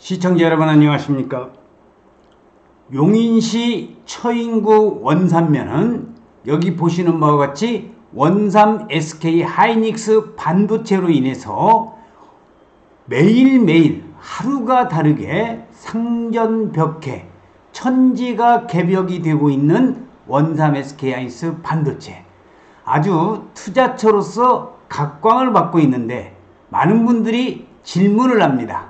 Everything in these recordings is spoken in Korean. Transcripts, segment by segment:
시청자 여러분 안녕하십니까? 용인시 처인구 원산면은 여기 보시는 바와 같이 원삼 SK 하이닉스 반도체로 인해서 매일매일 하루가 다르게 상전벽해 천지가 개벽이 되고 있는 원삼 SK 하이닉스 반도체 아주 투자처로서 각광을 받고 있는데 많은 분들이 질문을 합니다.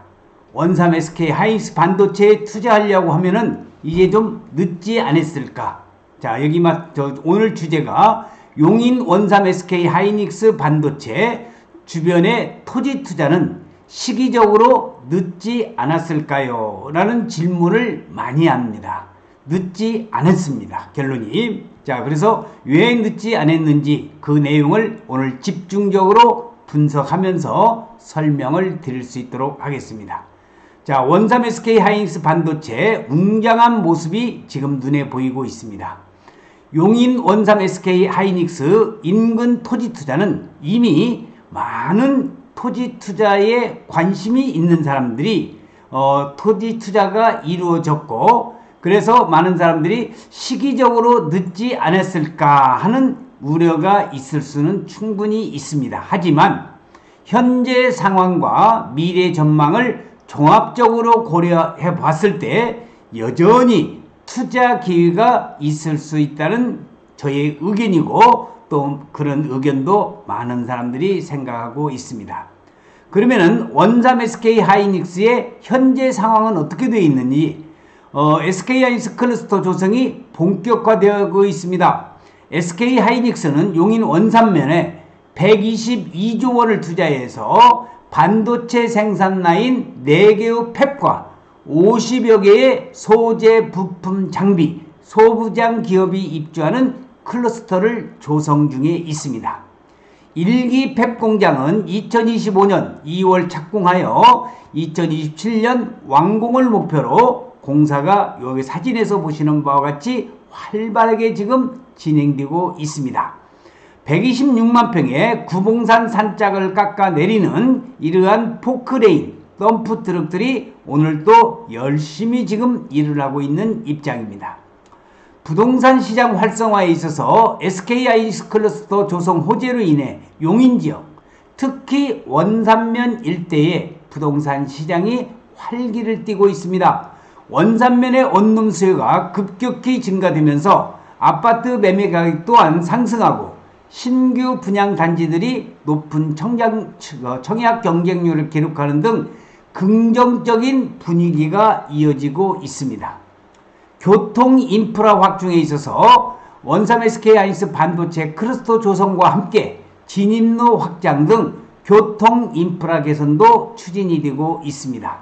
원삼 SK 하이닉스 반도체에 투자하려고 하면은 이제 좀 늦지 않았을까? 자, 여기 막, 저, 오늘 주제가 용인 원삼 SK 하이닉스 반도체 주변의 토지 투자는 시기적으로 늦지 않았을까요? 라는 질문을 많이 합니다. 늦지 않았습니다. 결론이. 자, 그래서 왜 늦지 않았는지 그 내용을 오늘 집중적으로 분석하면서 설명을 드릴 수 있도록 하겠습니다. 자, 원삼 SK 하이닉스 반도체 웅장한 모습이 지금 눈에 보이고 있습니다. 용인 원삼 SK 하이닉스 인근 토지 투자는 이미 많은 토지 투자에 관심이 있는 사람들이 어, 토지 투자가 이루어졌고 그래서 많은 사람들이 시기적으로 늦지 않았을까 하는 우려가 있을 수는 충분히 있습니다. 하지만 현재 상황과 미래 전망을 종합적으로 고려해 봤을 때 여전히 투자 기회가 있을 수 있다는 저의 의견이고 또 그런 의견도 많은 사람들이 생각하고 있습니다. 그러면은 원삼 SK 하이닉스의 현재 상황은 어떻게 되어 있는지 어, SK 하이닉스 클러스터 조성이 본격화되고 있습니다. SK 하이닉스는 용인 원산면에 122조 원을 투자해서 반도체 생산 라인 4개의 팹과 50여 개의 소재 부품 장비, 소부장 기업이 입주하는 클러스터를 조성 중에 있습니다. 1기 팹 공장은 2025년 2월 착공하여 2027년 완공을 목표로 공사가 여기 사진에서 보시는 바와 같이 활발하게 지금 진행되고 있습니다. 126만 평의 구봉산 산짝을 깎아 내리는 이러한 포크레인, 덤프 트럭들이 오늘도 열심히 지금 일을 하고 있는 입장입니다. 부동산 시장 활성화에 있어서 SK 아이스 클러스터 조성 호재로 인해 용인 지역, 특히 원산면 일대의 부동산 시장이 활기를 띠고 있습니다. 원산면의 원룸 수요가 급격히 증가되면서 아파트 매매 가격 또한 상승하고 신규 분양 단지들이 높은 청약, 청약 경쟁률을 기록하는 등 긍정적인 분위기가 이어지고 있습니다. 교통 인프라 확충에 있어서 원삼 SK 아이스 반도체 크루스터 조성과 함께 진입로 확장 등 교통 인프라 개선도 추진이 되고 있습니다.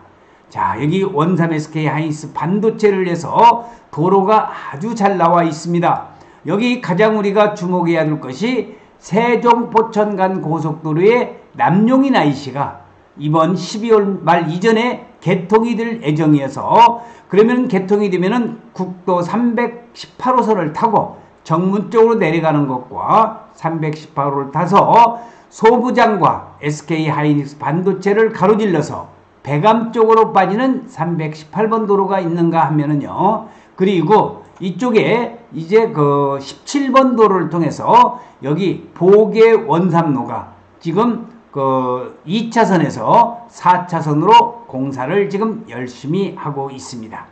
자, 여기 원삼 SK 하이닉스 반도체를 해서 도로가 아주 잘 나와 있습니다. 여기 가장 우리가 주목해야 될 것이 세종 포천 간 고속도로의 남용인 IC가 이번 12월 말 이전에 개통이 될 예정이어서 그러면 개통이 되면은 국도 318호선을 타고 정문 쪽으로 내려가는 것과 318호를 타서 소부장과 SK 하이닉스 반도체를 가로질러서 배감 쪽으로 빠지는 318번 도로가 있는가 하면은요. 그리고 이쪽에 이제 그 17번 도로를 통해서 여기 보계 원삼로가 지금 그 2차선에서 4차선으로 공사를 지금 열심히 하고 있습니다.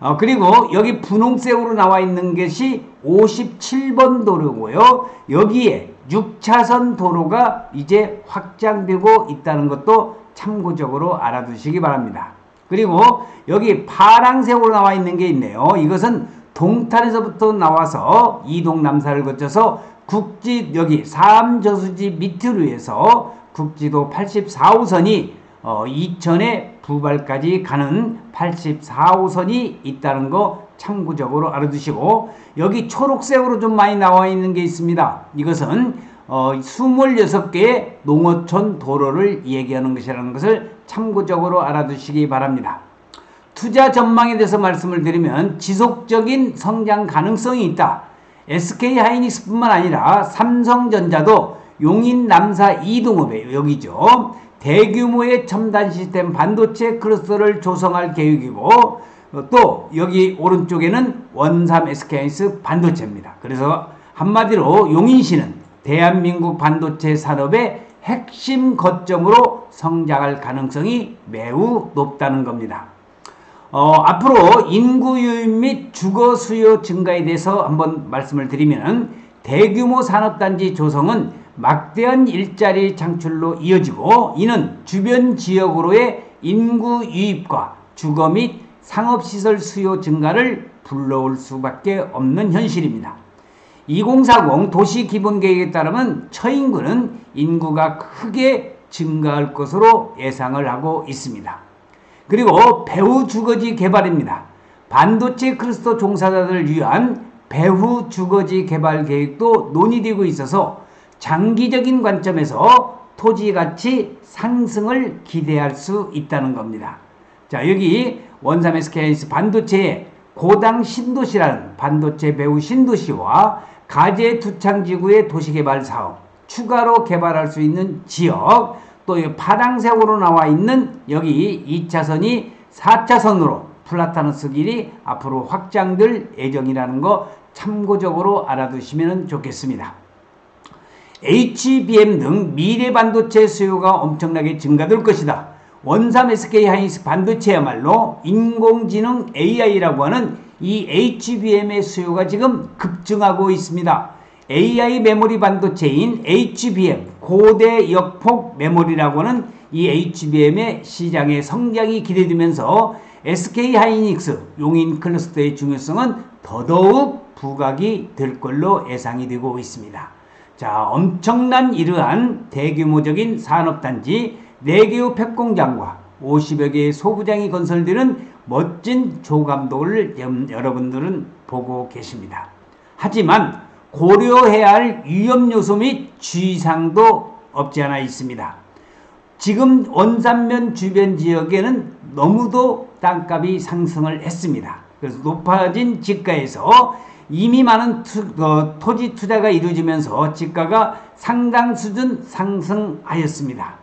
어, 그리고 여기 분홍색으로 나와 있는 것이 57번 도로고요. 여기에 6차선 도로가 이제 확장되고 있다는 것도 참고적으로 알아두시기 바랍니다. 그리고 여기 파랑색으로 나와 있는 게 있네요. 이것은 동탄에서부터 나와서 이동 남사를 거쳐서 국지 여기 삼저수지 밑으로 해서 국지도 84호선이 어, 이천에 부발까지 가는 84호선이 있다는 거 참고적으로 알아두시고 여기 초록색으로 좀 많이 나와 있는 게 있습니다. 이것은 어, 26개의 농어촌 도로를 얘기하는 것이라는 것을 참고적으로 알아두시기 바랍니다. 투자 전망에 대해서 말씀을 드리면 지속적인 성장 가능성이 있다. SK 하이닉스뿐만 아니라 삼성전자도 용인 남사 이동업에 여기죠. 대규모의 첨단 시스템 반도체 클러스터를 조성할 계획이고 어, 또 여기 오른쪽에는 원삼 SK하이닉스 반도체입니다. 그래서 한마디로 용인시는 대한민국 반도체 산업의 핵심 거점으로 성장할 가능성이 매우 높다는 겁니다. 어, 앞으로 인구 유입 및 주거 수요 증가에 대해서 한번 말씀을 드리면 대규모 산업단지 조성은 막대한 일자리 창출로 이어지고 이는 주변 지역으로의 인구 유입과 주거 및 상업시설 수요 증가를 불러올 수밖에 없는 현실입니다. 2040 도시기본계획에 따르면 처인구는 인구가 크게 증가할 것으로 예상을 하고 있습니다. 그리고 배후 주거지 개발입니다. 반도체 클러스터 종사자들을 위한 배후 주거지 개발 계획도 논의되고 있어서 장기적인 관점에서 토지 가치 상승을 기대할 수 있다는 겁니다. 자, 여기 원삼 SK하이닉스 반도체의 고당 신도시라는 반도체 배후 신도시와 가제 두창 지구의 도시개발 사업, 추가로 개발할 수 있는 지역, 또 파랑색으로 나와 있는 여기 2차선이 4차선으로 플라타너스 길이 앞으로 확장될 예정이라는 거 참고적으로 알아두시면 좋겠습니다. HBM 등 미래 반도체 수요가 엄청나게 증가될 것이다. 원삼 SK 하이닉스 반도체야말로 인공지능 AI라고 하는 이 HBM의 수요가 지금 급증하고 있습니다. AI 메모리 반도체인 HBM 고대 역폭 메모리라고 하는 이 HBM의 시장의 성장이 기대되면서 SK 하이닉스 용인 클러스터의 중요성은 더더욱 부각이 될 걸로 예상이 되고 있습니다. 자, 엄청난 이러한 대규모적인 산업단지 4개의 팩공장과 50여 개의 소부장이 건설되는 멋진 조감도를 여러분들은 보고 계십니다. 하지만 고려해야 할 위험 요소 및 주의사항도 없지 않아 있습니다. 지금 원산면 주변 지역에는 너무도 땅값이 상승을 했습니다. 그래서 높아진 지가에서 이미 많은 투, 어, 토지 투자가 이루어지면서 지가가 상당 수준 상승하였습니다.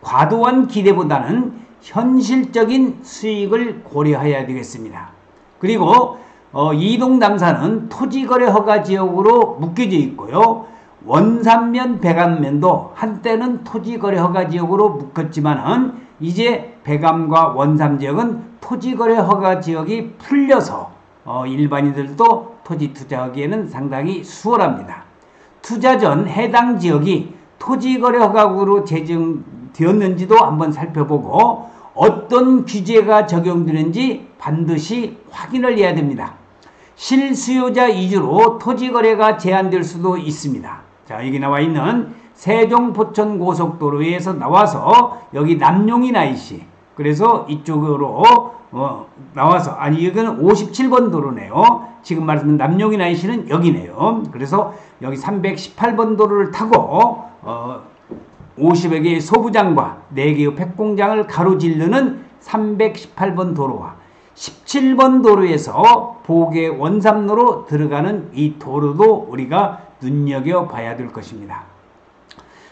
과도한 기대보다는 현실적인 수익을 고려해야 되겠습니다. 그리고 어, 이동 남사는 토지거래 허가 지역으로 묶여져 있고요. 원산면 배감면도 한때는 토지거래 허가 지역으로 묶였지만은 이제 배감과 원산 지역은 토지거래 허가 지역이 풀려서 어, 일반인들도 토지 투자하기에는 상당히 수월합니다. 투자 전 해당 지역이 토지거래 허가구로 제정되었는지도 한번 살펴보고 어떤 규제가 적용되는지 반드시 확인을 해야 됩니다. 실수요자 위주로 토지 거래가 제한될 수도 있습니다. 자, 여기 나와 있는 세종 포천 고속도로에서 나와서 여기 남용인 IC. 그래서 이쪽으로 어, 나와서 아니 이거는 57번 도로네요. 지금 말씀드린 남용인 IC는 여기네요. 그래서 여기 318번 도로를 타고 어, 50여 개의 소부장과 4개의 팩공장을 가로질르는 318번 도로와 17번 도로에서 보계 원삼로로 들어가는 이 도로도 우리가 눈여겨봐야 될 것입니다.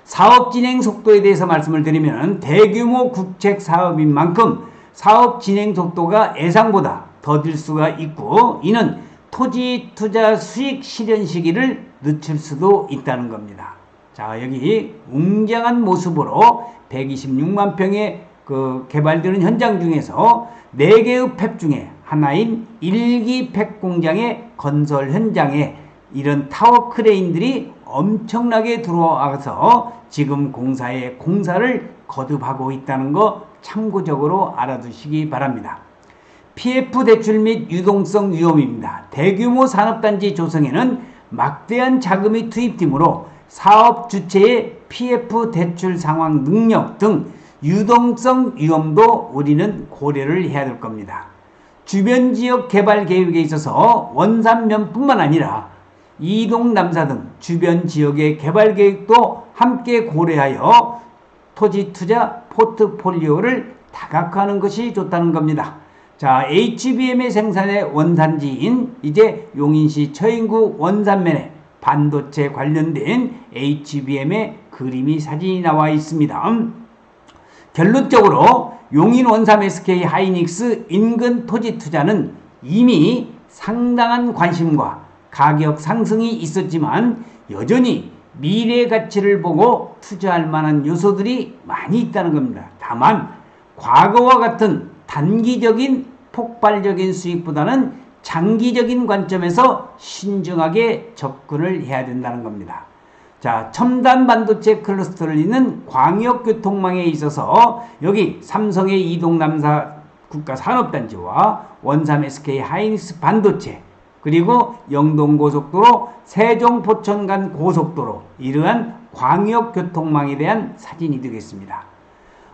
사업 진행 속도에 대해서 말씀을 드리면 대규모 국책 사업인 만큼 사업 진행 속도가 예상보다 더딜 수가 있고 이는 토지 투자 수익 실현 시기를 늦출 수도 있다는 겁니다. 자 여기 웅장한 모습으로 126만 평의 그 개발되는 현장 중에서 4개의 팹 중에 하나인 일기 팩 공장의 건설 현장에 이런 타워 크레인들이 엄청나게 들어와서 지금 공사에 공사를 거듭하고 있다는 거 참고적으로 알아두시기 바랍니다. PF 대출 및 유동성 위험입니다. 대규모 산업단지 조성에는 막대한 자금이 투입되므로 사업 주체의 PF 대출 상황 능력 등 유동성 위험도 우리는 고려를 해야 될 겁니다. 주변 지역 개발 계획에 있어서 원산면뿐만 아니라 이동 남사 등 주변 지역의 개발 계획도 함께 고려하여 토지 투자 포트폴리오를 다각화하는 것이 좋다는 겁니다. 자, HBM의 생산의 원산지인 이제 용인시 처인구 원산면에 반도체 관련된 HBM의 그림이 사진이 나와 있습니다. 결론적으로 용인 원삼 SK 하이닉스 인근 토지 투자는 이미 상당한 관심과 가격 상승이 있었지만 여전히 미래 가치를 보고 투자할 만한 요소들이 많이 있다는 겁니다. 다만 과거와 같은 단기적인 폭발적인 수익보다는 장기적인 관점에서 신중하게 접근을 해야 된다는 겁니다. 자, 첨단 반도체 클러스터를 잇는 광역교통망에 있어서 여기 삼성의 이동남사 국가산업단지와 원삼 SK 하이닉스 반도체 그리고 영동고속도로 세종포천 간 고속도로 이러한 광역교통망에 대한 사진이 되겠습니다.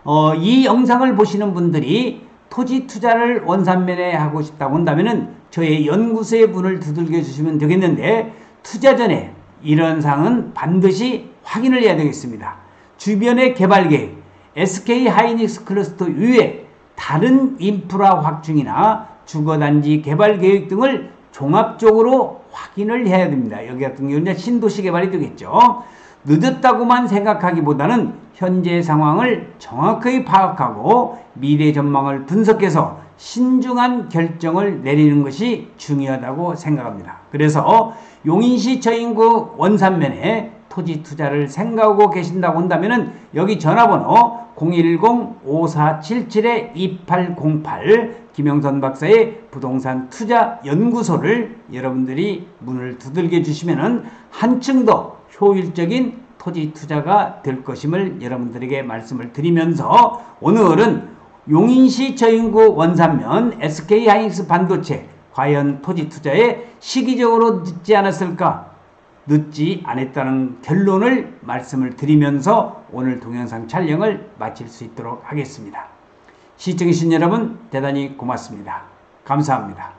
어, 이 영상을 보시는 분들이 토지 투자를 원산면에 하고 싶다고 한다면 저의 연구소의 문을 두들겨 주시면 되겠는데 투자 전에 이런 사항은 반드시 확인을 해야 되겠습니다. 주변의 개발 계획, SK 하이닉스 클러스터 이외 다른 인프라 확충이나 주거단지 개발 계획 등을 종합적으로 확인을 해야 됩니다. 여기 같은 경우는 신도시 개발이 되겠죠. 늦었다고만 생각하기보다는 현재 상황을 정확하게 파악하고 미래 전망을 분석해서 신중한 결정을 내리는 것이 중요하다고 생각합니다. 그래서 용인시 저인구 원산면에 토지 투자를 생각하고 계신다고 한다면 여기 전화번호 010-5477-2808 김영선 박사의 부동산 투자 연구소를 여러분들이 문을 두들겨 주시면 한층 더 효율적인 토지 투자가 될 것임을 여러분들에게 말씀을 드리면서 오늘은 용인시 저인구 원산면 SK 하이닉스 반도체 과연 토지 투자에 시기적으로 늦지 않았을까? 늦지 않았다는 결론을 말씀을 드리면서 오늘 동영상 촬영을 마칠 수 있도록 하겠습니다. 시청해주신 여러분 대단히 고맙습니다. 감사합니다.